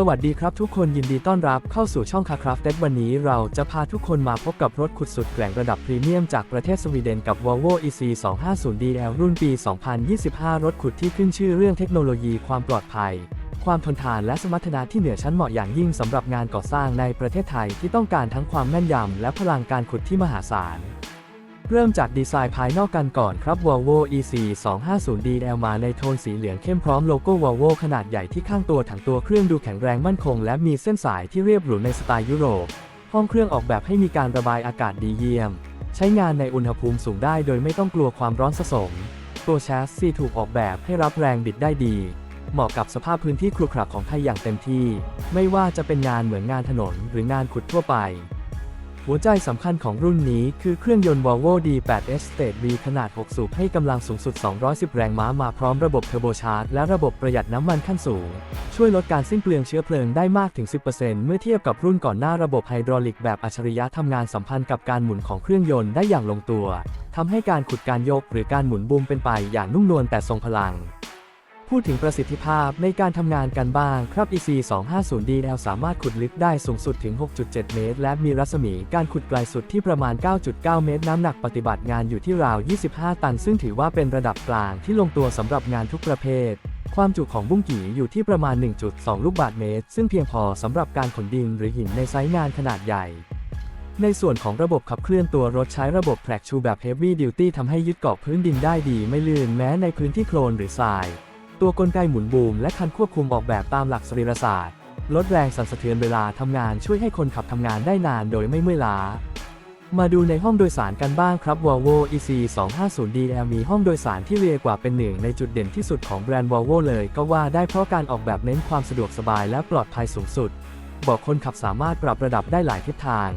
สวัสดีครับทุกคนยินดีต้อนรับเข้าสู่ช่องคาคราฟเต็วันนี้เราจะพาทุกคนมาพบกับรถขุดสุดแกร่งระดับพรีเมียมจากประเทศสวีเดนกับ Volvo EC 250 DL รุ่นปี 2025 รถขุดที่ขึ้นชื่อเรื่องเทคโนโลยีความปลอดภัย ความทนทานและสมรรถนะที่เหนือชั้นเหมาะอย่างยิ่งสำหรับงานก่อสร้างในประเทศไทยที่ต้องการทั้งความแม่นยำและพลังการขุดที่มหาศาล เริ่มจากดีไซน์ภายนอกกันก่อนครับ Volvo EC 250 DL มาในโทนสีเหลืองเข้มพร้อมโลโก้ Volvo ขนาดใหญ่ที่ข้างตัวถังตัวเครื่องดูแข็งแรงมั่นคง และมีเส้นสายที่เรียบหรูในสไตล์ยุโรป ห้องเครื่องออกแบบให้มีการระบายอากาศดีเยี่ยม ใช้งานในอุณหภูมิสูงได้โดยไม่ต้องกลัวความร้อนสะสม ตัวแชสซีถูกออกแบบให้รับแรงบิดได้ดี เหมาะกับสภาพพื้นที่ครุขระของไทยอย่างเต็มที่ ไม่ว่าจะเป็นงานเหมือนงานถนนหรืองานขุดทั่วไป หัวใจสำคัญของรุ่นนี้คือเครื่องยนต์ Volvo D8S State V ขนาด 6 สูบให้กำลังสูงสุด 210 แรงม้ามาพร้อมระบบเทอร์โบชาร์จและระบบประหยัดน้ำมันขั้นสูง ช่วยลดการสิ้นเปลืองเชื้อเพลิงได้มากถึง 10%เมื่อเทียบกับรุ่นก่อนหน้าระบบไฮดรอลิกแบบอัจฉริยะทำงานสัมพันธ์กับการหมุนของเครื่องยนต์ได้อย่างลงตัวทำให้การขุดการยกหรือการหมุนบูมเป็นไปอย่างนุ่มนวลแต่ทรงพลัง พูดถึงประสิทธิภาพในการทำงานกันบ้างครับ EC 250 DL สามารถขุดลึกได้สูงสุดถึง 6.7 เมตร และมีรัศมีการขุดไกลสุดที่ประมาณ 9.9 เมตร น้ำหนักปฏิบัติงานอยู่ที่ราว 25 ตัน ซึ่งถือว่าเป็นระดับกลางที่ลงตัวสำหรับงานทุกประเภท ความจุของบุ้งกี่อยู่ที่ประมาณ 1.2 ลูกบาศก์เมตร ซึ่งเพียงพอสำหรับการขนดินหรือหินในไซต์งานขนาดใหญ่ในส่วนของระบบขับเคลื่อนตัวรถใช้ระบบ Track ชูแบบ Heavy Duty ทำให้ยึดเกาะพื้นดินได้ดีไม่ลื่นแม้ในพื้นที่โคลนหรือทราย ตัวกลไกหมุนบูมและคันควบคุมออกแบบตามหลักสรีรศาสตร์ ลดแรงสั่นสะเทือนเวลาทำงานช่วยให้คนขับทำงานได้นานโดยไม่เมื่อยล้า มาดูในห้องโดยสารกันบ้างครับ Volvo EC 250 DL มีห้องโดยสารที่เรียกว่าเป็นหนึ่งในจุดเด่นที่สุดของแบรนด์ Volvo เลยก็ว่าได้เพราะการออกแบบเน้นความสะดวกสบายและปลอดภัยสูงสุด บอกคนขับสามารถปรับระดับได้หลายทิศทาง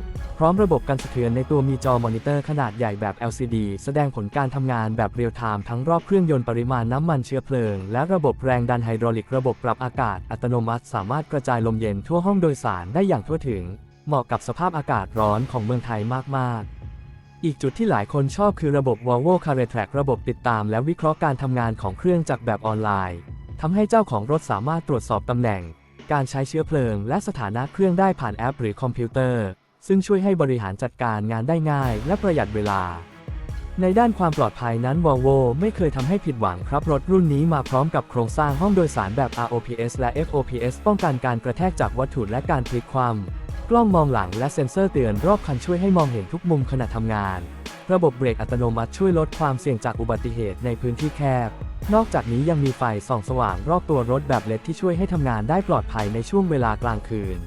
ร้อมระบบกันสะเทือนในตัวมีจอมอนิเตอร์ขนาดใหญ่แบบ LCD แสดงผลการทำงานแบบเรียลไทม์ทั้งรอบเครื่องยนต์ปริมาณน้ำมันเชื้อเพลิง และระบบแรงดันไฮดรอลิกระบบปรับอากาศอัตโนมัติ สามารถกระจายลมเย็นทั่วห้องโดยสารได้อย่างทั่วถึง เหมาะกับสภาพอากาศร้อนของเมืองไทยมากๆอีกจุดที่หลายคนชอบคือระบบ Volvo c a r e Track ระบบติดตามและวิเคราะห์การทำงานของเครื่องจักรแบบออนไลน์ทำให้เจ้าของรถสามารถตรวจสอบตำแหน่ง การใช้เชื้อเพลิง และสถานะเครื่องได้ผ่านแอปหรือคอมพิวเตอร์ ซึ่งช่วยให้บริหารจัดการงานได้ง่ายและประหยัดเวลา ในด้านความปลอดภัยนั้น Volvo ไม่เคยทำให้ผิดหวังครับ รถรุ่นนี้มาพร้อมกับโครงสร้างห้องโดยสารแบบ ROPS และ FOPS ป้องกันการกระแทกจากวัตถุและการพลิกคว่ำกล้องมองหลังและเซ็นเซอร์เตือนรอบคันช่วยให้มองเห็นทุกมุมขณะทำงาน ระบบเบรกอัตโนมัติช่วยลดความเสี่ยงจากอุบัติเหตุในพื้นที่แคบ นอกจากนี้ยังมีไฟส่องสว่างรอบตัวรถแบบเลดที่ช่วยให้ทำงานได้ปลอดภัยในช่วงเวลากลางคืน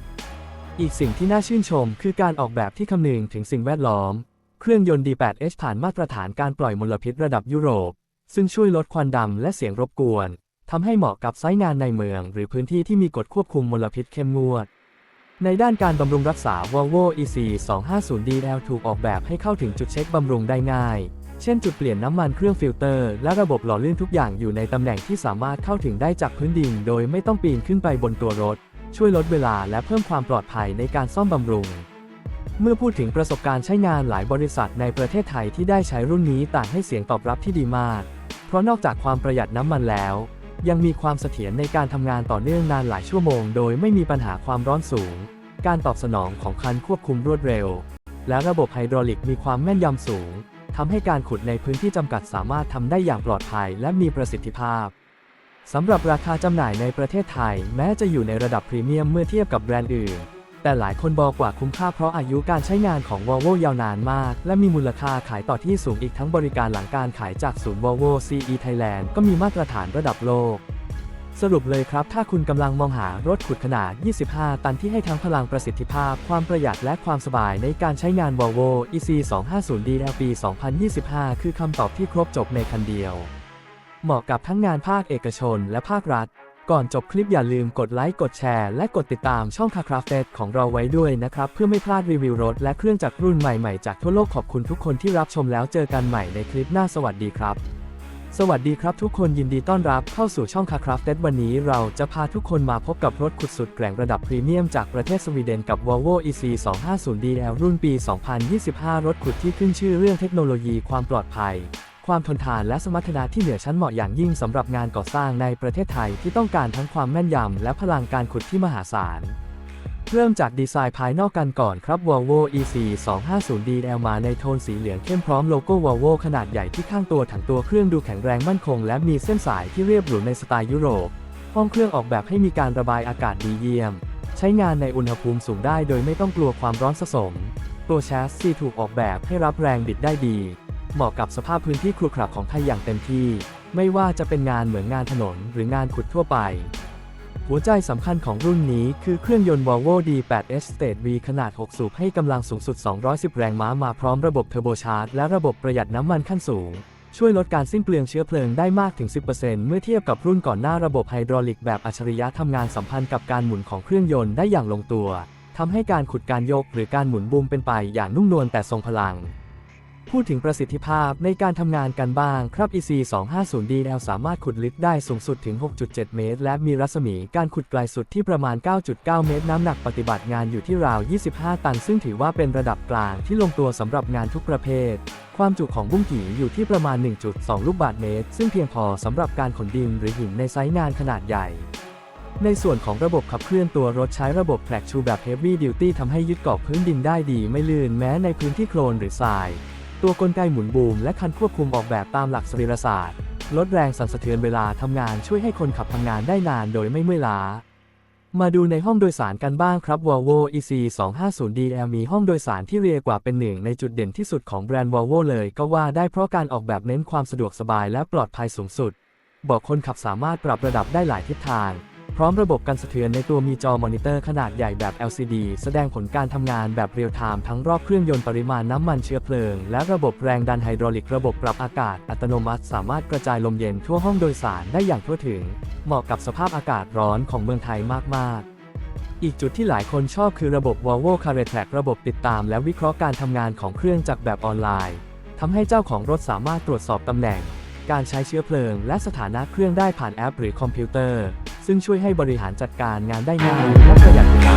อีกสิ่งที่น่าชื่นชมคือการออกแบบที่คำนึงถึงสิ่งแวดล้อม เครื่องยนต์ D8H ผ่านมาตรฐานการปล่อยมลพิษระดับยุโรป ซึ่งช่วยลดควันดำและเสียงรบกวนทำให้เหมาะกับไซต์งานในเมือง หรือพื้นที่ที่มีกฎควบคุมมลพิษเข้มงวด ในด้านการบำรุงรักษา Volvo EC 250 DL ถูกออกแบบให้เข้าถึงจุดเช็คบำรุงได้ง่าย เช่นจุดเปลี่ยนน้ำมันเครื่องฟิลเตอร์ และระบบหล่อลื่นทุกอย่างอยู่ในตำแหน่งที่สามารถเข้าถึงได้จากพื้นดิน โดยไม่ต้องปีนขึ้นไปบนตัวรถ ช่วยลดเวลาและเพิ่มความปลอดภัยในการซ่อมบำรุง เมื่อพูดถึงประสบการณ์ใช้งานหลายบริษัทในประเทศไทยที่ได้ใช้รุ่นนี้ต่างให้เสียงตอบรับที่ดีมาก เพราะนอกจากความประหยัดน้ำมันแล้ว ยังมีความเสถียรในการทำงานต่อเนื่องนานหลายชั่วโมง โดยไม่มีปัญหาความร้อนสูง การตอบสนองของคันควบคุมรวดเร็ว และระบบไฮดรอลิกมีความแม่นยำสูงทำให้การขุดในพื้นที่จำกัดสามารถทำได้อย่างปลอดภัยและมีประสิทธิภาพ สำหรับราคาจำหน่ายในประเทศไทย แม้จะอยู่ในระดับพรีเมียมเมื่อเทียบกับแบรนด์อื่น แต่หลายคนบอกว่าคุ้มค่าเพราะอายุการใช้งานของ Volvo ยาวนานมาก และมีมูลค่าขายต่อที่สูงอีกทั้งบริการหลังการขายจากศูนย์ Volvo CE Thailand ก็มีมาตรฐานระดับโลก สรุปเลยครับ ถ้าคุณกำลังมองหารถขุดขนาด 25 ตันที่ให้ทั้งพลังประสิทธิภาพ ความประหยัดและความสบายในการใช้งาน Volvo EC 250 DL ปี 2025 คือคำตอบที่ครบจบในคันเดียว เหมาะกับทั้งงานภาคเอกชนและภาครัฐ ก่อนจบคลิปอย่าลืมกดไลค์ กดแชร์ และกดติดตามช่องคาคราฟเตของเราไว้ด้วยนะครับ เพื่อไม่พลาดรีวิวรถและเครื่องจักรรุ่นใหม่ๆ จากทั่วโลกขอบคุณทุกคนที่รับชมแล้วเจอกันใหม่ในคลิปหน้าสวัสดีครับสวัสดีครับทุกคนยินดีต้อนรับเข้าสู่ช่องคาคราฟเตวันนี้เราจะพาทุกคนมาพบกับรถขุดสุดแกร่งระดับพรีเมียมจากประเทศสวีเดนกับ Volvo EC 250 DL รุ่นปี 2025 รถขุดที่ขึ้นชื่อเรื่องเทคโนโลยีความปลอดภัย ความทนทานและสมรรถนะที่เหนือชั้นเหมาะอย่างยิ่งสำหรับงานก่อสร้างในประเทศไทยที่ต้องการทั้งความแม่นยำและพลังการขุดที่มหาศาล เริ่มจากดีไซน์ภายนอกกันก่อนครับ Volvo EC 250 DL มาในโทนสีเหลืองเข้มพร้อมโลโก้ Volvo ขนาดใหญ่ที่ข้างตัวถังตัวเครื่องดูแข็งแรงมั่นคง และมีเส้นสายที่เรียบหรูในสไตล์ยุโรป ห้องเครื่องออกแบบให้มีการระบายอากาศดีเยี่ยม ใช้งานในอุณหภูมิสูงได้โดยไม่ต้องกลัวความร้อนสะสม ตัวแชสซีถูกออกแบบให้รับแรงบิดได้ดี เหมาะกับสภาพพื้นที่ครุขระของไทยอย่างเต็มที่ ไม่ว่าจะเป็นงานเหมือนงานถนนหรืองานขุดทั่วไป หัวใจสำคัญของรุ่นนี้คือเครื่องยนต์ Volvo D8 State V ขนาด 6 สูบให้กำลังสูงสุด 210 แรงม้ามาพร้อมระบบเทอร์โบชาร์จและระบบประหยัดน้ำมันขั้นสูง ช่วยลดการสิ้นเปลืองเชื้อเพลิงได้มากถึง 10%เมื่อเทียบกับรุ่นก่อนหน้าระบบไฮดรอลิกแบบอัจฉริยะทำงานสัมพันธ์กับการหมุนของเครื่องยนต์ได้อย่างลงตัวทำให้การขุดการยกหรือการหมุนบูมเป็นไปอย่างนุ่มนวลแต่ทรงพลัง พูดถึงประสิทธิภาพในการทำงานกันบ้างครับ EC 250 DL สามารถขุดลึกได้สูงสุดถึง 6.7 เมตร และมีรัศมีการขุดไกลสุดที่ประมาณ 9.9 เมตร น้ำหนักปฏิบัติงานอยู่ที่ราว 25 ตัน ซึ่งถือว่าเป็นระดับกลางที่ลงตัวสำหรับงานทุกประเภท ความจุของบุ้งกี่อยู่ที่ประมาณ 1.2 ลูกบาศกเมตร ซึ่งเพียงพอสำหรับการขนดินหรือหินในไซต์งานขนาดใหญ่ในส่วนของระบบขับเคลื่อนตัวรถใช้ระบบ Track Shoe แบบ Heavy Duty ทำให้ยึดเกาะพื้นดินได้ดีไม่ลื่นแม้ในพื้นที่โคลนหรือทราย ตัวกลไกหมุนบูมและคันควบคุมออกแบบตามหลักสรีรศาสตร์ ลดแรงสั่นสะเทือนเวลาทำงานช่วยให้คนขับทำงานได้นานโดยไม่เมื่อยล้า มาดูในห้องโดยสารกันบ้างครับ Volvo EC 250 DL มีห้องโดยสารที่เรียกว่าเป็นหนึ่งในจุดเด่นที่สุดของแบรนด์ Volvo เลยก็ว่าได้เพราะการออกแบบเน้นความสะดวกสบายและปลอดภัยสูงสุด บอกคนขับสามารถปรับระดับได้หลายทิศทาง พร้อมระบบกันสะเทือนในตัวมีจอมอนิเตอร์ขนาดใหญ่แบบ LCD แสดงผลการทำงานแบบเรียลไทม์ทั้งรอบเครื่องยนต์ปริมาณน้ำมันเชื้อเพลิง และระบบแรงดันไฮดรอลิกระบบปรับอากาศอัตโนมัติ สามารถกระจายลมเย็นทั่วห้องโดยสารได้อย่างทั่วถึง เหมาะกับสภาพอากาศร้อนของเมืองไทยมาก ๆอีกจุดที่หลายคนชอบคือระบบ Volvo Car Track ระบบติดตามและวิเคราะห์การทำงานของเครื่องจักรแบบออนไลน์ทำให้เจ้าของรถสามารถตรวจสอบตำแหน่ง การใช้เชื้อเพลิง และสถานะเครื่องได้ผ่านแอปหรือคอมพิวเตอร์ ซึ่งช่วยให้บริหารจัดการงานได้ง่ายและประหยัดเวลา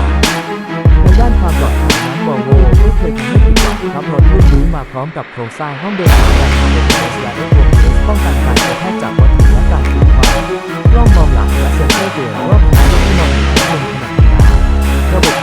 ในด้านความปลอดภัยนั้น Volvo ไม่เคยทำให้ผิดหวังครับรถรุ่นนี้มาพร้อมกับโครงสร้างห้องโดยสารแบบ Connected และระบบป้องกันการกระแทกจากวัตถุและการถูกความกล้องมองหลังและเซ็นเซอร์เตือนรอบคันที่มองเห็นข้อมูลขณะทำงานระบบ